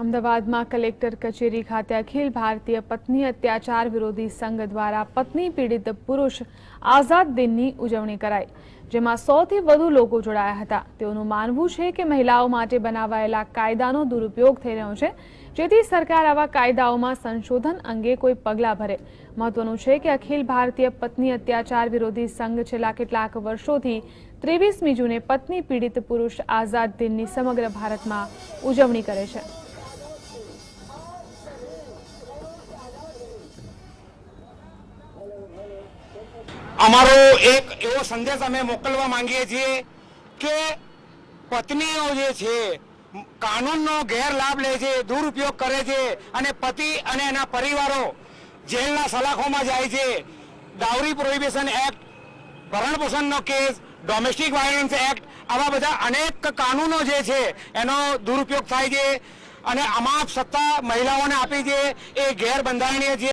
અમદાવાદમાં કલેક્ટર કચેરી ખાતે અખિલ ભારતીય પત્ની અત્યાચાર વિરોધી સંઘ દ્વારા પત્ની પીડિત પુરુષ આઝાદ દિનની ઉજવણી કરાઈ, જેમાં સોથી વધુ લોકો જોડાયા હતા. તેઓનું માનવું છે કે મહિલાઓ માટે બનાવાયેલા કાયદાનો દુરુપયોગ થઈ રહ્યો છે, જેથી સરકાર આવા કાયદાઓમાં સંશોધન અંગે કોઈ પગલાં ભરે. મહત્વનું છે કે અખિલ ભારતીય પત્ની અત્યાચાર વિરોધી સંઘ છેલ્લા કેટલાક વર્ષોથી ત્રેવીસમી જૂને પત્ની પીડિત પુરુષ આઝાદ દિનની સમગ્ર ભારતમાં ઉજવણી કરે છે. અમારો એક એવો સંદેશ અમે મોકલવા માંગીએ છીએ કે પત્નીઓ જે છે, કાનૂનનો ગેરલાભ લે છે, દુરુપયોગ કરે છે અને પતિ અને એના પરિવારો જેલના સલાખોમાં જાય છે. ડાઉરી પ્રોહિબિશન એક્ટ, ભરણ પોષણનો કેસ, ડોમેસ્ટિક વાયોલન્સ એક્ટ, આવા બધા અનેક કાનૂનો જે છે, એનો દુરુપયોગ થાય છે અને અમાપ સત્તા મહિલાઓને આપી છે એ ગેરબંધારણીય છે.